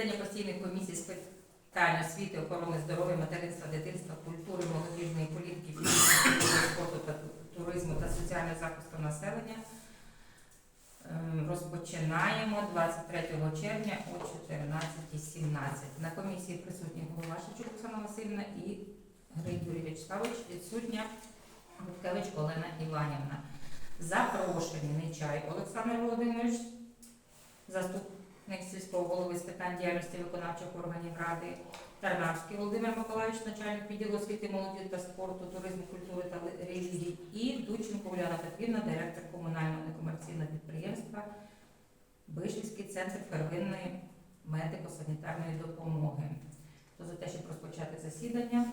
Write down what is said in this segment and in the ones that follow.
Засідання постійної комісії з питань освіти, охорони здоров'я, материнства, дитинства, культури, молодіжної політики, фізичної спорту та туризму та соціального захисту населення. Ем, Розпочинаємо 23 червня о 14.17. На комісії присутні голова Шевчук Оксана Васильівна і Гринь Юрій Вячеславович, відсутня Гудкевич Олена Іванівна. Запрошені Нечай Олександр Володимирович, заступник сільського голови з питань діяльності виконавчих органів Ради, Тарнавський Володимир Миколаївич, начальник відділу освіти, молоді та спорту, туризму, культури та релігії, і Дученко Уляна Петрівна, директор комунального некомерційного підприємства Бишівський центр первинної медико-санітарної допомоги. Хто за те, щоб розпочати засідання?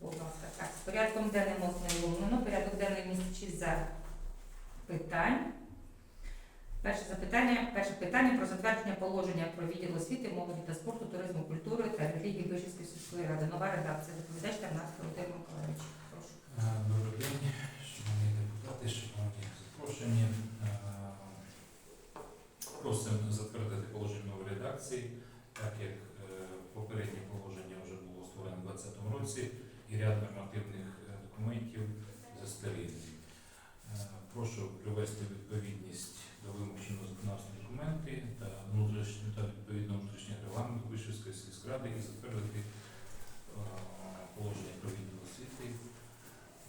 Будь ласка, так. З порядком денним ознайомлено. Порядок денний містить шість запитань. Перше запитання, перше питання про затвердження положення про відділ освіти, молоді та спорту, туризму, культури та релігії Вишівської сільської ради. Нова редакція. Доповідач Тарнавський Володимир Миколаївич. Прошу. Е, Добрий день, шановні депутати, шановні запрошені. Е, Просимо затвердити положення нової редакції, так як е, попереднє положення вже було створене у 2020 році і ряд нормативних е, документів застарілі. Е, Прошу привести у відповідність до вимог чинного законодавства документи та внутрішню та відповідно внутрішнього регламенту Вишівської сільської ради і затвердити е, положення про відділ освіти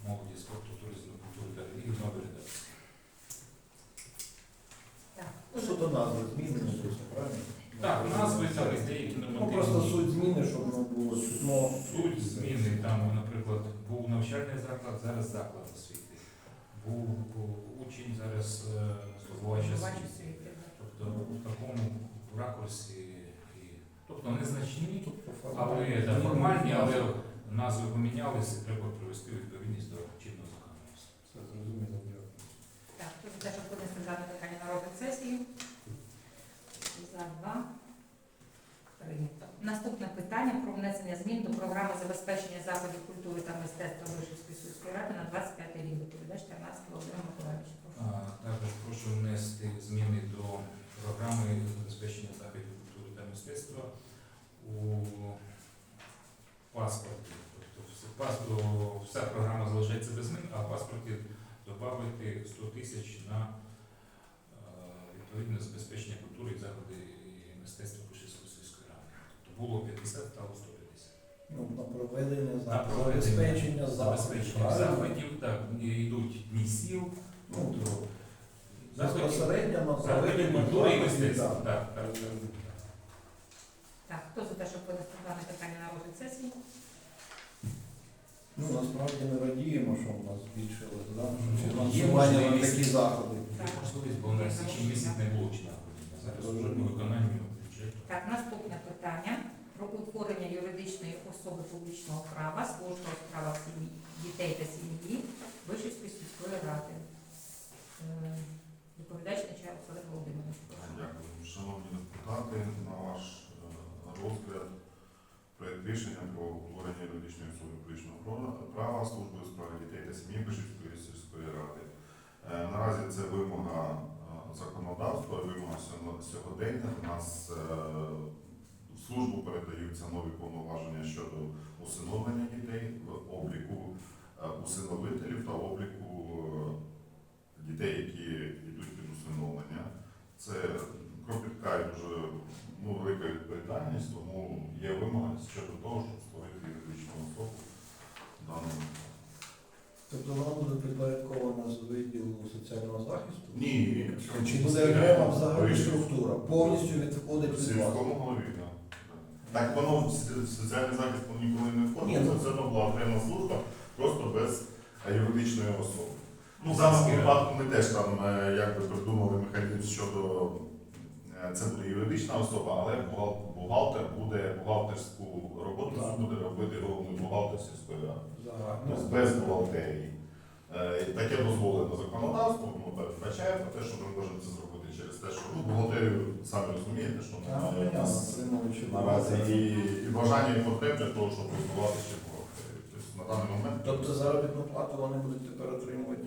молоді, спорту, туризму, культури та релігії в новій редакції. Так. Що до назви змінені просто, правильно? Так, назви там і деякі Ну нормативні. просто суть зміни, щоб воно було чутно. Суть зміни, там, наприклад, був навчальний заклад, зараз заклад освіти. Був о, учень, зараз е, здобувач освіти. Тобто в такому ракурсі, і, тобто незначні, але формі. да, формальні, але назви помінялися, і треба привести відповідність до чинного законодавства. Все зрозуміло. Так, хто за те, щоб винести дане питання на розгляд сесії? За два. Наступне питання про внесення змін до програми забезпечення заходів культури та мистецтва Вишівської сільської ради на 25 рік. Доповідач Тарнавський Володимир Миколаївич. Також прошу внести зміни до програми забезпечення заходів культури та мистецтва у паспорті. Тобто вся програма залишається без змін, а в паспорті додати 100 тисяч на е, відповідне забезпечення культури і заходи мистецтва Кушівської сільської ради. Тобто було 50, стало 150. Ну, на проведення На заходів, проведення забезпечення заходів, Забезпечення заходів, так, йдуть дні сіл, Ну, тобто Безпосередньо на заходи проведення культури і заходів, мистецтва. так. Так, так. Так, хто за те, щоб винести дане питання на розгляд сесії? Ну, насправді ми радіємо, що в нас збільшилось, да? Ну, що є фінансування на можливість. такі заходи. Так. Можливість, бо на січень місяць не було чи заходів. Зараз вже бюджету. Так, наступне питання про утворення юридичної особи публічного права, служба у справах дітей та сім'ї Вишівської сільської ради. Е, Доповідач Нечаєв Олег Володимирович. Дякую. Шановні депутати, на ваш е, розгляд проєкт рішення про утворення юридичної особи публічного права- служби у справі дітей та сім'ї Бишівської сільської ради. Е, Наразі це вимога е, законодавства, вимога сьогодення. У нас е, в службу передаються нові повноваження щодо усиновлення дітей, обліку е, усиновителів та обліку е, дітей, які йдуть під усиновлення. Це кропітка і дуже ну, велика відповідальність, тому є вимога щодо того, щоб створити юридичну особу в. Тобто воно буде підпорядковано з відділу соціального захисту? Ні, Чи буде окрема взагалі структура? Повністю відходить від вас? сільському голові, так. Так воно в с- соціальний захист воно ніколи не Ні, входить, ну- це одно була окрема служба, просто без е, юридичної особи. Ну, в даному випадку ми теж там е, якби придумали механізм щодо це буде юридична особа, але бухгалтер буде бухгалтерську роботу Так. буде робити головний бухгалтер сільської ради. Тобто без бухгалтерії. Е, Таке дозволено законодавством, ну, передбачає про те, що ми можемо це зробити через те, що ну, бухгалтерію, самі розумієте, що немає у нас наразі і, і бажання і потреб для того, щоб розвивати ще бухгалтерію. Тобто на даний момент Тобто заробітну плату вони будуть тепер отримувати.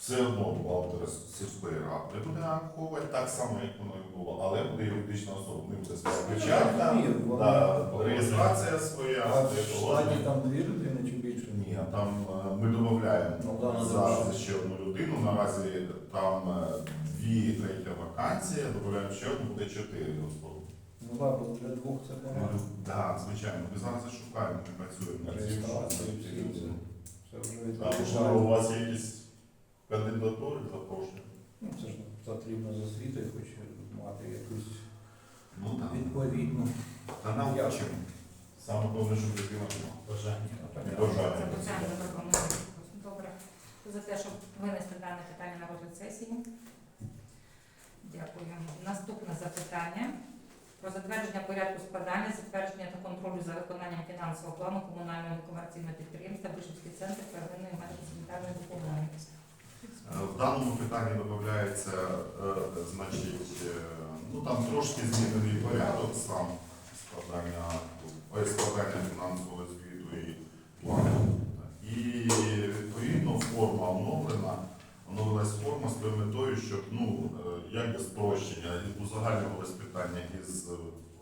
Все одно бухгалтер сільської ради буде нараховувати так само, як воно і було, але буде юридична особа. Ним це своя печатка, Ні, вона- да, реєстрація своя, А в штаті там дві людини чи більше? Ні, там е, ми додаємо Ну, зараз ще одну людину. Наразі там е, дві третя вакансія, додаємо ще одну, буде чотири особи. Ну так, бо для двох це багато. Так, звичайно, ми зараз шукаємо, ми працюємо. Реєстрація. Це вже можливо, у вас є якісь кандидатури запрошення? Ну, Це ж потрібно з освітою, хоч мати якусь Ну так. відповідну. Та навчимо. Саме головне, щоб людина. Бажання. Запитання запропонуємо. Добре. Хто За те, щоб винести дане питання на розгляд сесії. Дякую. Наступне запитання. Про затвердження порядку складання, затвердження та контролю за виконанням фінансового плану комунального некомерційного підприємства Бишівський центр первинної медико-санітарної допомоги. Е, В даному питанні додається, е, значить, е, ну там трошки змінений порядок сам складання, е, складання фінансового звіту і плану. І відповідно форма оновлена, оновилась форма з тою метою, щоб ну, як спрощення, узагальнювалось питання із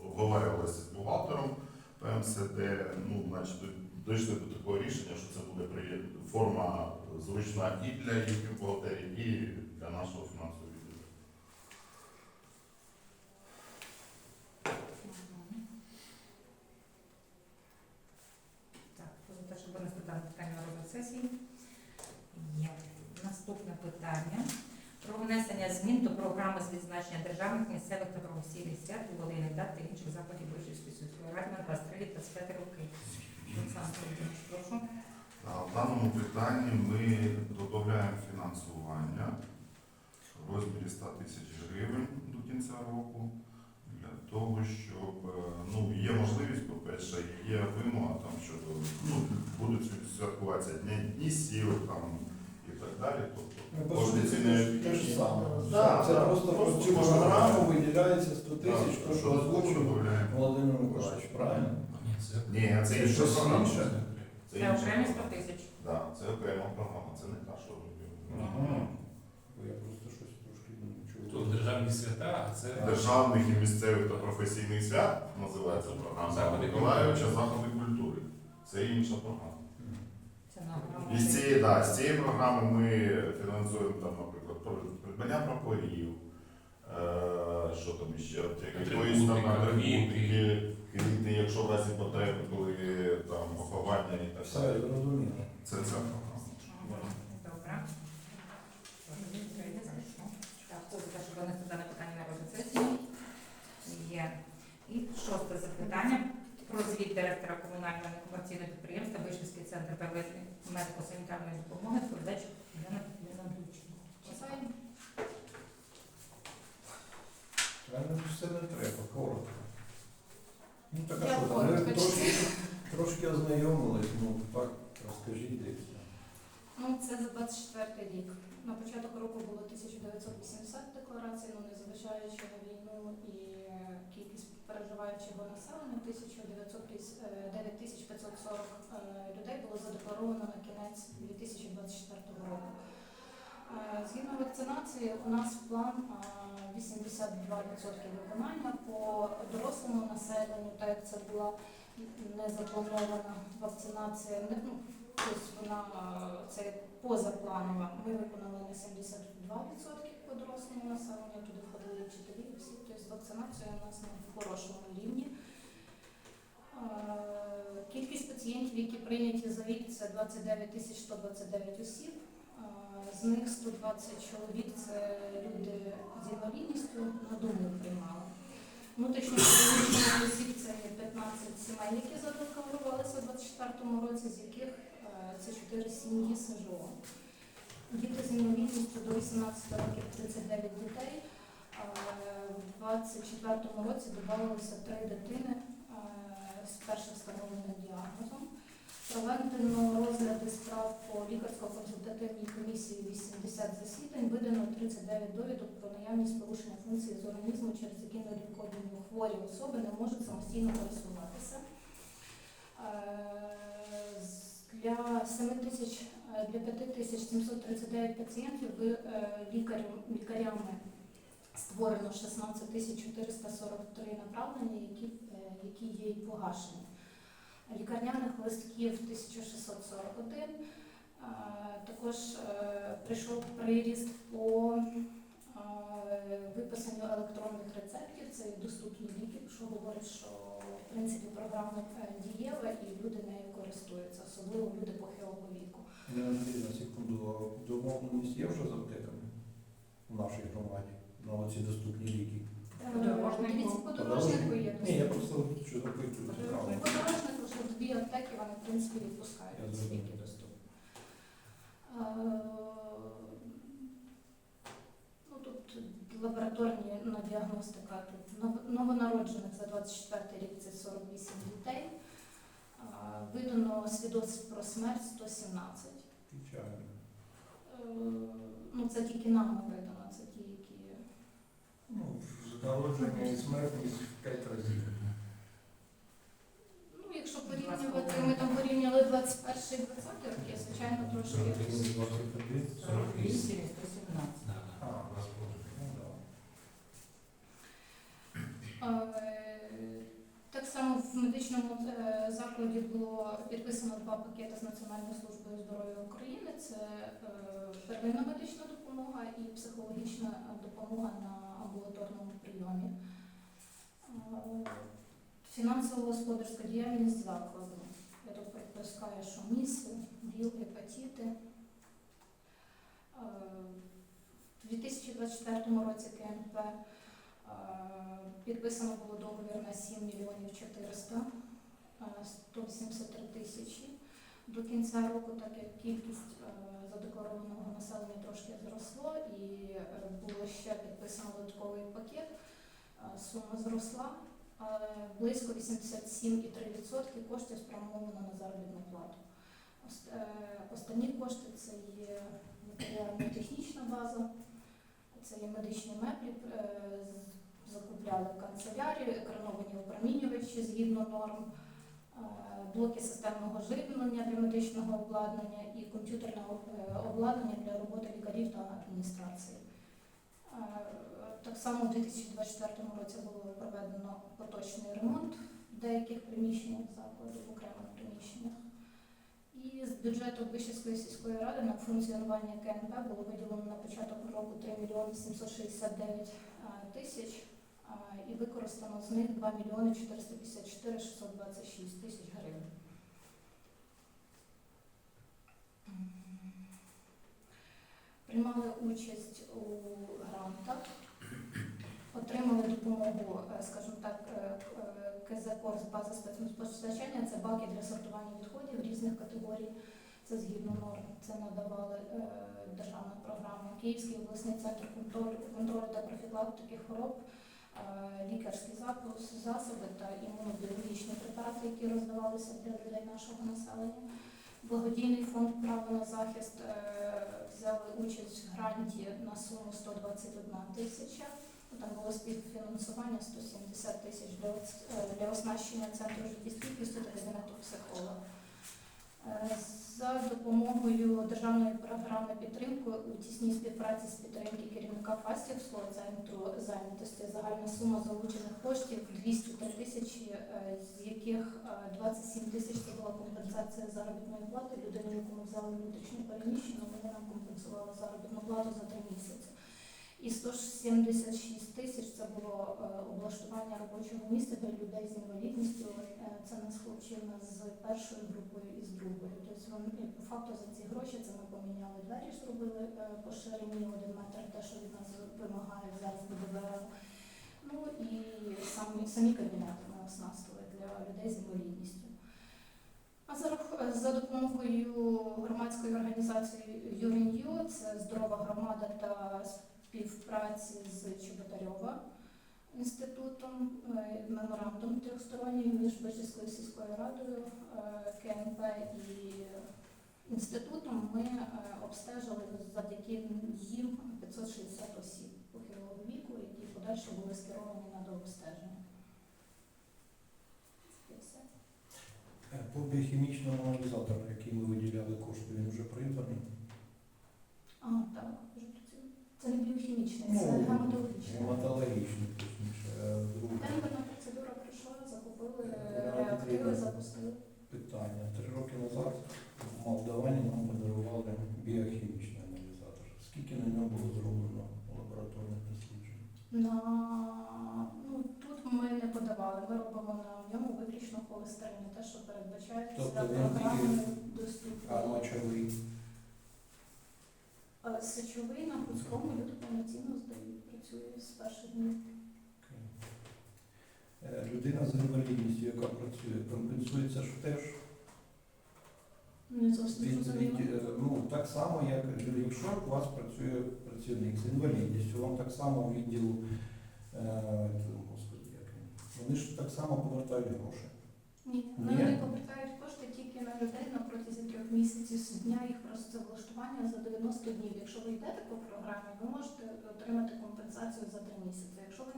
обговорювалося з бухгалтером ПМСД, ну, значить, дійшли до такого рішення, що це буде форма зручна і для їхніх бухгалтерів, і для нашого фінансового відділу. Так, те, щоб винести дане питання розгляд сесії? Є. Наступне питання. Про внесення змін до програми з відзначення державних, місцевих та професійних свят, ювілейних дат та інших заходів Вишівської сільської ради на 23-25 роки. Прошу. В даному питанні ми додаємо фінансування в розмірі 100 тисяч гривень до кінця року для того, щоб е, ну, є можливість, по-перше, є вимога там щодо ну, будуть святкуватися дні, дні сіл там і так далі. Тобто Ну, це не те ж саме. Да, Це да. просто Просто в програму виділяється 100 тисяч, то що озвучив. Володимир Миколаївич, правильно? Ні, це Ні, це Це інша щось програма. інше. Це Це інша окремі 100 програма. тисяч. Да, це окрема програма, це не та, що робимо. Ага. Бо Я просто щось трошки не чув. тут державні свята, а це Державних і місцевих та професійних свят називається програма Заходи Миколаївича заходи культури. Це інша програма. Це на І з цієї, да, з цієї програми ми фінансуємо там, наприклад, придбання прапорів, що там ще, от, якоїсь там атрибутики, квіти, якщо в разі потреби, коли там поховання і так Все, далі. зрозуміло. Це ця. Добре. Так, хто за те, щоб винести дане питання на розгляд сесії? Є. І шосте запитання. Про звіт директора комунального некомерційного підприємства Вишівський центр первинної медико-санітарної допомоги відповідач Ірина Ірина Дучина. Читаємо. Правильно, все не треба, коротко. Ну так а Я що, там, коротко ви трошки, трошки ознайомились, ну так розкажіть де все. Ну, це за 24 рік. На початок року було 1980 декларацій, ну незважаючи на війну і кількість переживаючого населення, 1900, е, 9540 е, людей було задекларовано на кінець 2024 року. Е, Згідно вакцинації, у нас план е, 82% виконання по дорослому населенню, так як це була не запланована вакцинація, ну, тобто вона це позапланова. Ми виконали на 72% дорослому населенню, туди входили вчителі, всі. Тобто вакцинація у нас на хорошому рівні. Кількість пацієнтів, які прийняті за рік, це 29 тисяч 129 осіб. З них 120 чоловік це люди з інвалідністю на дому приймали. Внутрішньо осіб це 15 сімей, які задекларувалися у 2024 році, з яких це 4 сім'ї СЖО. Діти з інвалідністю до 18 років 39 дітей. У 2024 році додавалося 3 дитини з першим встановленим діагнозом. Проведено розгляди справ по лікарсько-консультативній комісії 80 засідань, видано 39 довідок про наявність порушення функції з організму, через які нерівкодні хворі особи не можуть самостійно пересуватися. Е, Для 7 тисяч для 5739 пацієнтів е, лікарями створено 16 443 направлення, які, е, які є і погашені. Лікарняних листків 1641. Е, Також е, прийшов приріст по е, виписанню електронних рецептів. Це доступні ліки, що говорить, що в принципі програма е, дієва і люди нею користуються, особливо люди похилого віку. Не Андрій, на секунду, домовленість є вже з аптеками в нашій громаді на оці доступні ліки? Дивіться, подорожнику є Ні, я просто що запитую. Подорожнику, що дві аптеки вони в принципі відпускають ці ліки доступні. Е, Ну, тут лабораторні ну, діагностика, тут новонароджених за 24 рік це 48 дітей. Видано свідоцтв про смерть 117. Печально. Е, Ну, це тільки нами видано, це ті, які. Ну, народження і смертність в п'ять разів. Ну, якщо порівнювати, ми там порівняли 21 і 20 роки, звичайно, трошки. 21. 48 117. А, ну. Само в медичному е, закладі було підписано два пакети з Національною службою здоров'я України. Це е, первинна медична допомога і психологічна допомога на амбулаторному прийомі. Е, Фінансово-господарська діяльність закладу. Я тут припускаю, що міси, ВІЛ, гепатити. Е, У 2024 році КНП підписано було договір на 7 мільйонів 400, е, 183 тисячі. До кінця року, так як кількість е, задекларованого населення трошки зросло і е, було ще підписано додатковий пакет, е, сума зросла. але Близько 87,3% коштів спрямовано на заробітну плату. Е, Останні кошти це є матеріально-технічна база, це є медичні меблі, е, закупляли в канцелярію, екрановані опромінювачі згідно норм, е, блоки системного живлення для медичного обладнання і комп'ютерне е, обладнання для роботи лікарів та адміністрації. Е, Так само у 2024 році було проведено поточний ремонт в деяких приміщеннях закладу, в окремих приміщеннях. І з бюджету Вищівської сільської ради на функціонування КНП було виділено на початок року 3 мільйони 769 тисяч а, і використано з них 2 мільйони 454 626 тисяч гривень. Приймали участь у грантах, отримали допомогу, е, скажімо так, е, е, КЗ Корс база спецпостачання, це баки для сортування відходів різних категорій. Це згідно норм. Це надавали е, державна програма. Київський обласний центр контролю, контролю та профілактики хвороб, лікарські засоби та імунобіологічні препарати, які роздавалися для людей нашого населення. Благодійний фонд право на захист е, взяли участь в гранті на суму 121 тисяча. Там було співфінансування 170 тисяч е, для оснащення центру життєстійкості та кабінету психолога. Е, допомогою державної програми підтримки у тісній співпраці з підтримки керівника Фастівського центру зайнятості загальна сума залучених коштів 203 тисячі, е, з яких е, 27 тисяч це була компенсація заробітної плати. Людині, яку ми взяли внутрішньо переміщення, вони нам компенсували заробітну плату за три місяці. І 176 тисяч це було е, облаштування робочого місця для людей з інвалідністю. Е, Це нас хлопчина з першою групою і з другою. Тобто по факту за ці гроші це ми поміняли двері, зробили е, поширені один метр, те, що від нас вимагає зараз ДБР. Ну і самі, самі кабінети ми оснастили для людей з інвалідністю. А за, за допомогою громадської організації ЮРНЮ, це здорова громада та співпраці з Чеботарьова інститутом, е, меморандум трьохсторонній між Бежівською сільською радою, е, КНП і інститутом ми е, обстежили завдяки їм 560 осіб похилого віку, які подальше були скеровані на дообстеження. По біохімічному аналізатору, який ми виділяли кошти, він вже придбаний. А, так. Це не біохімічний, Ну, це гематологічний. Гематологічний, точніше. Е, Друге процедура пройшла, закупили Вона реактиви, запустили. питання. Три роки назад в Молдавані нам подарували біохімічний аналізатор. Скільки на ньому було зроблено лабораторних досліджень? На ну тут ми не подавали. Ми робимо на ньому виключно холестерин, те, що передбачається Тобто він програмою А доступу. мочовий? А Сечовий на Гуцькому люди повноцінно здають, працює з перших днів. Е, Людина з інвалідністю, яка працює, компенсується ж теж Не зовсім від, від, е, ну, так само, як якщо у вас працює працівник з інвалідністю, вам так само відділ, е, господи, як вони ж так само повертають гроші. Ні, Ні? вони повертають кошти тільки на людей з дня їх працевлаштування за 90 днів. Якщо ви йдете по програмі, ви можете отримати компенсацію за три місяці. Якщо ви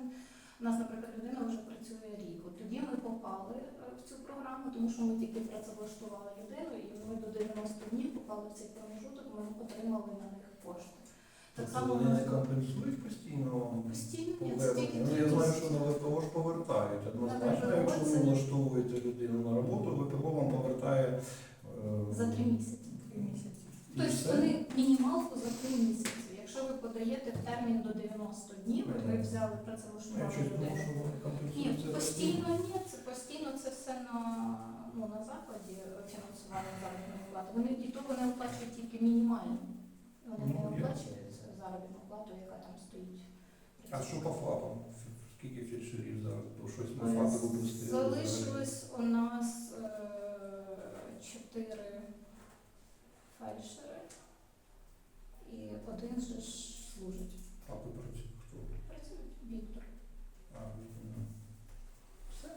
у нас, наприклад, людина вже працює рік, от тоді ми попали е, в цю програму, тому що ми тільки працевлаштували людину, і ми до 90 днів попали в цей промежуток, ми отримали на них кошти. Так Тобто само вони не компенсують постійно постійно повернення. Ну, я знаю, що на ВПО ж повертають. Однозначно, якщо ви влаштовуєте людину на роботу, ВПО вам повертає е, за три місяці. Три місяці. Тобто вони мінімалку за три місяці. Якщо ви подаєте в термін до 90 днів, ви взяли Ну, Я працевлаштували щось думав, людину. Ні, постійно ні, це постійно це все на, ну, на закладі фінансування заробітної плати. Вони і то вони оплачують тільки мінімальну. Вони Ну, не оплачують заробітну плату, яка там стоїть. А що по ФАПам? Скільки фельдшерів зараз? Бо щось ми Е, ФАПи випустили. Залишилось у нас е, чотири фельдшери і один же ж служить. ФАПи працюють. Хто? Працюють Віктор. А, ну, Все.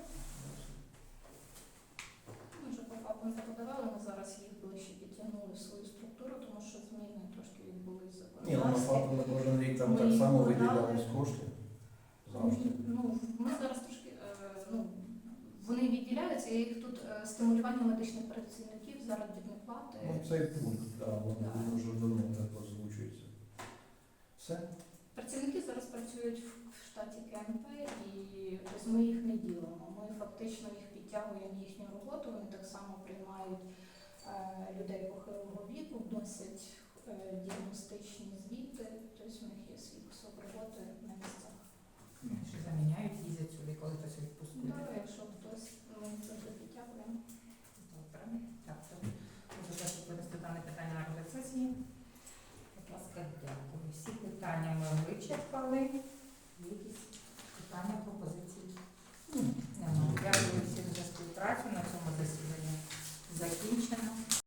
Ми вже по факту не подавали, ми зараз їх ближче підтягнули в свою структуру, тому що зміни трошки відбулися в Ні, ну, на законодавстві. ФАПи на кожен рік там Ми так їм само подали. виділялись кошти. Завжди. Ну, ми зараз трошки, е, ну, вони відділяються, я їх тут е, стимулювання медичних працівників, заробітні плати. Ну, цей пункт, да, воно Да. дуже давно так озвучується. Все? Працівники зараз працюють в в штаті КНП і тобто ми їх не ділимо. Ми фактично їх підтягуємо в їхню роботу. Вони так само приймають е, людей похилого віку, вносять е, діагностичні звіти. Тобто в них є свій кусок роботи на місцях. Що заміняють, їздять сюди, коли хтось у відпустку Да, якщо хтось ми це питання ми вичерпали. Якісь питання, пропозиції? Дякую всім за співпрацю. На цьому засіданні закінчено.